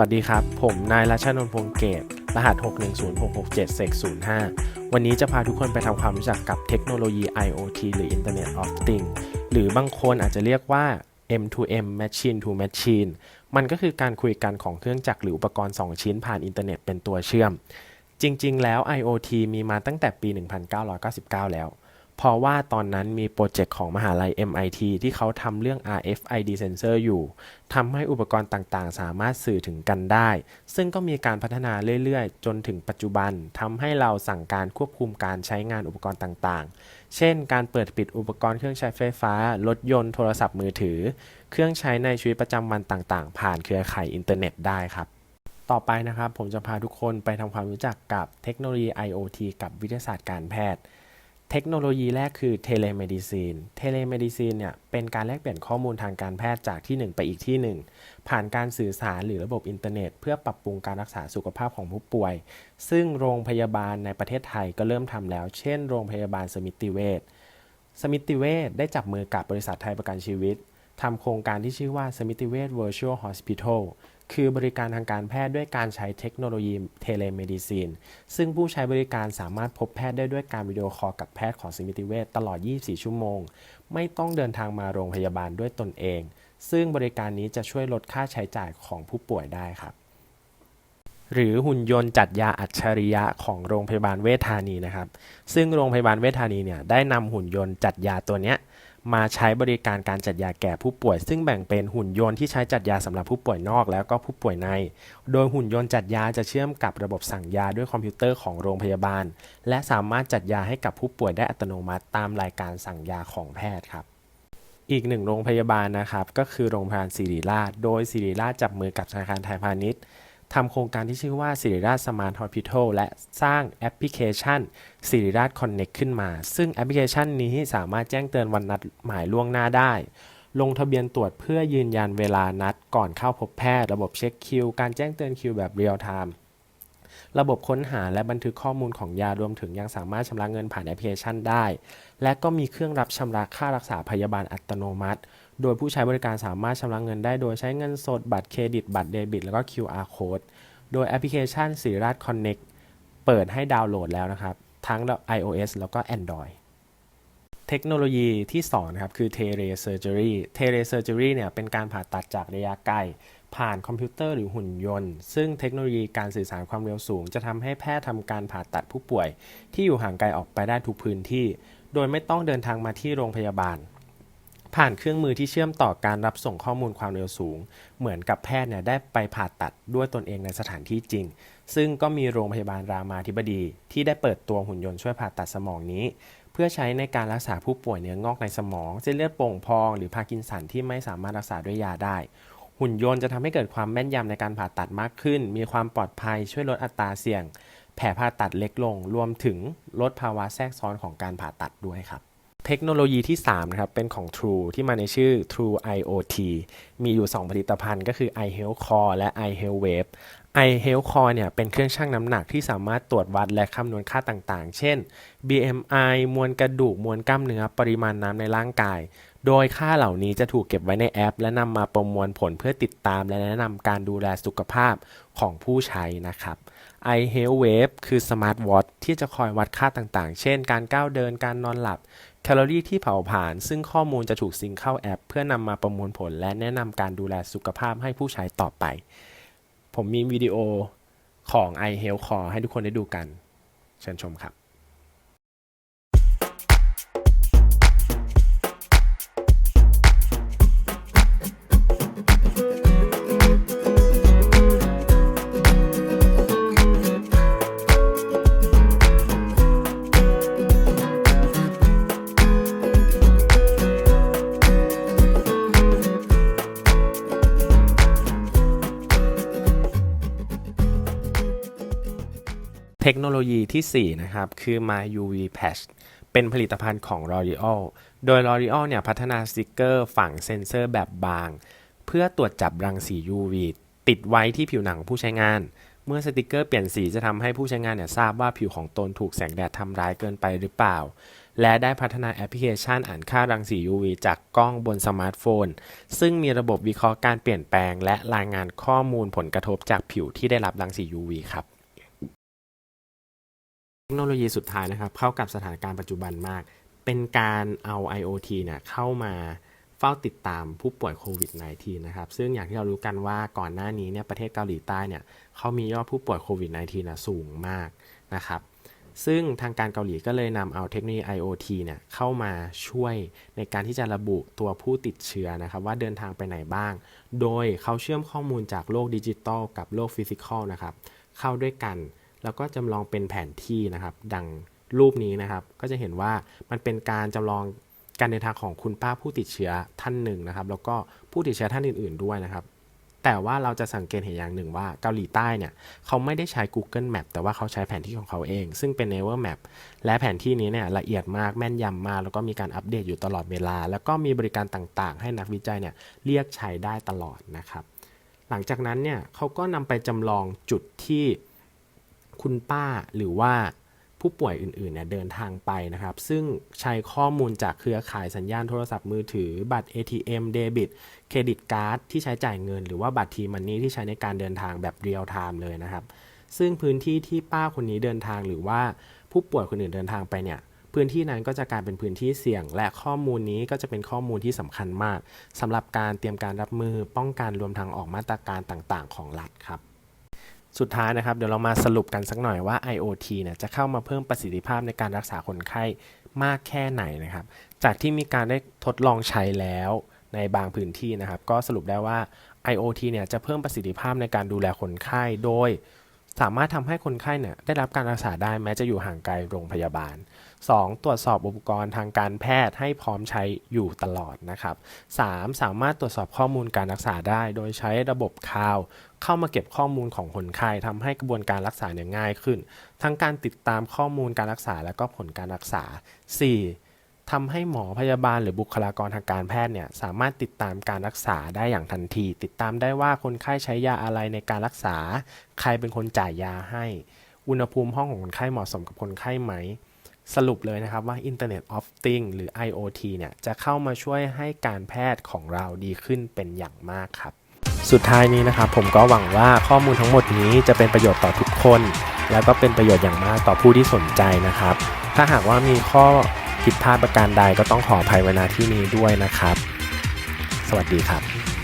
วัสดีครับ ผมนายรัชนนท์พงเกต รหัส 610-667เซก05 วันนี้จะพาทุกคนไปทำความรู้จักกับเทคโนโลยี IoT หรือ Internet of Things หรือบางคนอาจจะเรียกว่า M2M Machine to Machine มันก็คือการคุยกันของเครื่องจักรหรืออุปกรณ์ 2 ชิ้นผ่านอินเทอร์เน็ตเป็นตัวเชื่อม จริง ๆ แล้ว IoT มีมาตั้งแต่ปี 1999 แล้ว เพราะว่าตอนนั้นมีโปรเจกต์ของมหาลัย MIT ที่เขาทำเรื่อง RFID sensor อยู่ทำให้อุปกรณ์ต่างๆ สามารถสื่อถึงกันได้ ซึ่งก็มีการพัฒนาเรื่อยๆ จนถึงปัจจุบันทำให้เราสั่งการควบคุมการใช้งานอุปกรณ์ต่างๆ เช่น การเปิดปิดอุปกรณ์เครื่องใช้ไฟฟ้า รถยนต์โทรศัพท์มือถือ เครื่องใช้ในชีวิตประจำวันต่างๆ ผ่านเครือข่ายอินเทอร์เน็ตได้ครับต่อไปนะครับผมจะพาทุกคนไปทำความรู้จักกับเทคโนโลยี IoT กับวิทยาศาสตร์การแพทย์ เทคโนโลยีแรกคือเทเลเมดิซีน เทเลเมดิซีนเนี่ยเป็นการแลกเปลี่ยนข้อมูลทางการแพทย์จากที่หนึ่งไปอีกที่หนึ่งผ่านการสื่อสารหรือระบบอินเทอร์เน็ต เพื่อปรับปรุงการรักษาสุขภาพของผู้ป่วย ซึ่งโรงพยาบาลในประเทศไทยก็เริ่มทำแล้ว เช่น โรงพยาบาลสมิติเวช สมิติเวชได้จับมือกับบริษัทไทยประกันชีวิตทำโครงการที่ชื่อว่าสมิติเวช Virtual Hospital คือบริการทางการแพทย์ด้วยการใช้เทคโนโลยีเทเลเมดิซีน ซึ่งผู้ใช้บริการสามารถพบแพทย์ได้ด้วยการวิดีโอคอลกับแพทย์ของสมิติเวชตลอด 24 ชั่วโมง ไม่ต้องเดินทางมาโรงพยาบาลด้วยตนเอง ซึ่งบริการนี้จะช่วยลดค่าใช้จ่ายของผู้ป่วยได้ครับ หรือหุ่นยนต์จัดยาอัจฉริยะของโรงพยาบาลเวชธานีนะครับ ซึ่งโรงพยาบาลเวชธานีเนี่ยได้นำหุ่นยนต์จัดยาตัวเนี้ย มาใช้บริการการจัดยาแก่ผู้ป่วย ซึ่งแบ่งเป็นหุ่นยนต์ที่ใช้จัดยาสำหรับผู้ป่วยนอก แล้วก็ผู้ป่วยใน โดยหุ่นยนต์จัดยาจะเชื่อมกับระบบสั่งยาด้วยคอมพิวเตอร์ของโรงพยาบาล และสามารถจัดยาให้กับผู้ป่วยได้อัตโนมัติตามรายการสั่งยาของแพทย์ครับอีกหนึ่งโรงพยาบาลนะครับ ก็คือโรงพยาบาลศิริราช โดยศิริราชจับมือกับธนาคารไทยพาณิชย์ ทำโครงการที่ชื่อว่าศิริราชสมาร์ทฮอสพิทอลและสร้างแอปพลิเคชันศิริราชคอนเน็กขึ้นมา ซึ่งแอปพลิเคชันนี้สามารถแจ้งเตือนวันนัดหมายล่วงหน้าได้ ลงทะเบียนตรวจเพื่อยืนยันเวลานัดก่อนเข้าพบแพทย์ ระบบเช็คคิว การแจ้งเตือนคิวแบบเรียลไทม์ระบบค้นหาและบันทึกข้อมูลของยารวมถึงยังสามารถชำระเงินผ่านแอปพลิเคชันได้ และก็มีเครื่องรับชำระค่ารักษาพยาบาลอัตโนมัติ โดยผู้ใช้บริการสามารถชำระเงินได้โดยใช้เงินสด บัตรเครดิต บัตรเดบิต แล้วก็ QR code โดยแอปพลิเคชันศิริราช Connect เปิดให้ดาวน์โหลดแล้วนะครับ ทั้ง iOS แล้วก็ Android เทคโนโลยีที่2นะครับคือ Telesurgery Telesurgery เนี่ยเป็นการผ่าตัดจากระยะไกล ผ่านคอมพิวเตอร์หรือหุ่นยนต์ ซึ่งเทคโนโลยีการสื่อสารความเร็วสูง จะทำให้แพทย์ทำการผ่าตัดผู้ป่วย ที่อยู่ห่างไกลออกไปได้ทุกพื้นที่ โดยไม่ต้องเดินทางมาที่โรงพยาบาล ผ่านเครื่องมือที่เชื่อมต่อการรับส่งข้อมูลความเร็วสูง เหมือนกับแพทย์เนี่ยได้ไปผ่าตัดด้วยตนเองในสถานที่จริง ซึ่งก็มีโรงพยาบาลรามาธิบดี ที่ได้เปิดตัวหุ่นยนต์ช่วยผ่าตัดสมองนี้ เพื่อใช้ในการรักษาผู้ป่วยเนื้องอกในสมองเส้นเลือดโป่งพอง หรือพาร์กินสันที่ไม่สามารถรักษาด้วยยาได้ หุ่นยนต์จะทำให้เกิดความแม่นยำในการผ่าตัดมากขึ้น มีความปลอดภัยช่วยลดอัตราเสี่ยง แผลผ่าตัดเล็กลง รวมถึงลดภาวะแทรกซ้อนของการผ่าตัดด้วยครับ เทคโนโลยีที่ 3 นะครับ เป็นของ True ที่มาในชื่อ True IoT มีอยู่ 2 ผลิตภัณฑ์ก็คือ iHealth Core และ iHealth Wave iHealth Core เนี่ยเป็นเครื่องชั่งน้ำหนักที่สามารถตรวจวัดและคำนวณค่าต่างๆ เช่น BMI มวลกระดูก มวลกล้ามเนื้อ ปริมาณน้ำในร่างกาย โดยค่าเหล่านี้จะถูกเก็บไว้ในแอป และนำมาประมวลผลเพื่อติดตาม และแนะนำการดูแลสุขภาพของผู้ใช้นะครับ iHealth Wave คือ Smart Watch ที่จะคอยวัดค่าต่างๆ เช่น การก้าวเดิน การนอนหลับ แคลอรี่ที่เผาผลาญซึ่งข้อมูลจะถูกซิงเข้าแอป เพื่อนำมาประมวลผลและแนะนำการดูแลสุขภาพให้ผู้ใช้ต่อไป ผมมีวิดีโอของ iHealth Core ให้ทุกคนได้ดูกัน เชิญชมครับ เทคโนโลยีที่ 4 นะครับ คือ My UV Patch เป็นผลิตภัณฑ์ของ L'Oreal โดย L'Oreal เนี่ยพัฒนาสติกเกอร์ฝังเซ็นเซอร์แบบบาง เพื่อตรวจจับรังสี UV ติดไว้ที่ผิวหนังของผู้ใช้งาน เมื่อสติกเกอร์เปลี่ยนสีจะทำให้ผู้ใช้งานเนี่ยทราบว่าผิวของตนถูกแสงแดดทำร้ายเกินไปหรือเปล่า และได้พัฒนาแอปพลิเคชันอ่านค่ารังสี UV จากกล้องบนสมาร์ทโฟน ซึ่งมีระบบวิเคราะห์การเปลี่ยนแปลง และรายงานข้อมูลผลกระทบจากผิวที่ได้รับรังสี UV ครับ เทคโนโลยีสุดท้ายนะครับ เข้ากับสถานการณ์ปัจจุบันมาก เป็นการเอา IoT เนี่ยเข้ามาเฝ้าติดตามผู้ป่วยโควิด -19 นะครับ ซึ่งอย่างที่เรารู้กันว่าก่อนหน้านี้เนี่ยประเทศเกาหลีใต้เนี่ยเขามียอดผู้ป่วยโควิด -19 นะสูงมากนะครับ ซึ่งทางการเกาหลีก็เลยนำเอาเทคโนโลยี IoT เนี่ยเข้ามาช่วยในการที่จะระบุตัวผู้ติดเชื้อนะครับ ว่าเดินทางไปไหนบ้าง โดยเขาเชื่อมข้อมูลจากโลกดิจิตอลกับโลกฟิสิกอลนะครับเข้าด้วยกัน แล้วก็จำลองเป็นแผนที่นะครับ ดังรูปนี้นะครับ ก็จะเห็นว่ามันเป็นการจำลองการเดินทางของคุณป้าผู้ติดเชื้อท่านหนึ่งนะครับ แล้วก็ผู้ติดเชื้อท่านอื่น ๆด้วยนะครับ แต่ว่าเราจะสังเกตเห็นอย่างหนึ่งว่าเกาหลีใต้เนี่ยเขาไม่ได้ใช้ Google Map แต่ว่าเขาใช้แผนที่ของเขาเอง ซึ่งเป็น Naver Map และแผนที่นี้เนี่ยละเอียดมากแม่นยำมาก แล้วก็มีการอัปเดตอยู่ตลอดเวลา แล้วก็มีบริการต่างๆ ให้นักวิจัยเนี่ยเรียกใช้ได้ตลอดนะครับ หลังจากนั้นเนี่ยเขาก็นำไปจำลองจุดที่ คุณป้าหรือว่าผู้ป่วยอื่นๆเนี่ยเดินทางไปนะครับ ซึ่งใช้ข้อมูลจากเครือข่ายสัญญาณโทรศัพท์มือถือ บัตร ATM เดบิต เครดิตการ์ดที่ใช้จ่ายเงิน หรือว่าบัตรทีมันนี่ที่ใช้ในการเดินทางแบบเรียลไทม์เลยนะครับ ซึ่งพื้นที่ที่ป้าคนนี้เดินทางหรือว่าผู้ป่วยคนอื่นเดินทางไปเนี่ยพื้นที่นั้นก็จะกลายเป็นพื้นที่เสี่ยง และข้อมูลนี้ก็จะเป็นข้อมูลที่สำคัญมากสำหรับการเตรียมการรับมือป้องกันรวมทางออกมาตรการต่างๆ ของรัฐครับ สุดท้ายนะครับ เดี๋ยวเรามาสรุปกันสักหน่อยว่า IoT เนี่ยจะเข้ามาเพิ่มประสิทธิภาพในการรักษาคนไข้มากแค่ไหนนะครับ จากที่มีการได้ทดลองใช้แล้วในบางพื้นที่นะครับ ก็สรุปได้ว่า IoT เนี่ยจะเพิ่มประสิทธิภาพในการดูแลคนไข้โดย สามารถทำให้คนไข้เนี่ยได้รับการรักษาได้แม้จะอยู่ห่างไกลโรงพยาบาล 2. ตรวจสอบอุปกรณ์ทางการแพทย์ให้พร้อมใช้อยู่ตลอดนะครับ 3. สามารถตรวจสอบข้อมูลการรักษาได้ โดยใช้ระบบคลาวเข้ามาเก็บข้อมูลของคนไข้ทำให้กระบวนการรักษาเนี่ยง่ายขึ้น ทั้งการติดตามข้อมูลการรักษาและก็ผลการรักษา 4. ทำให้หมอพยาบาลหรือบุคลากรทางการแพทย์เนี่ยสามารถติดตามการรักษาได้อย่างทันที ติดตามได้ว่าคนไข้ใช้ยาอะไรในการรักษา ใครเป็นคนจ่ายยาให้ อุณหภูมิห้องของคนไข้เหมาะสมกับคนไข้ไหมสรุปเลยนะครับว่า Internet of Things หรือ IoT เนี่ยจะเข้ามาช่วยให้การแพทย์ของเราดีขึ้นเป็นอย่างมากครับ สุดท้ายนี้นะครับผมก็หวังว่าข้อมูลทั้งหมดนี้จะเป็นประโยชน์ต่อทุกคน แล้วก็เป็นประโยชน์อย่างมากต่อผู้ที่สนใจนะครับ ถ้าหากว่ามีข้อผิดพลาดประการใดก็ต้องขออภัยไว้ณที่นี้ด้วยนะครับ สวัสดีครับ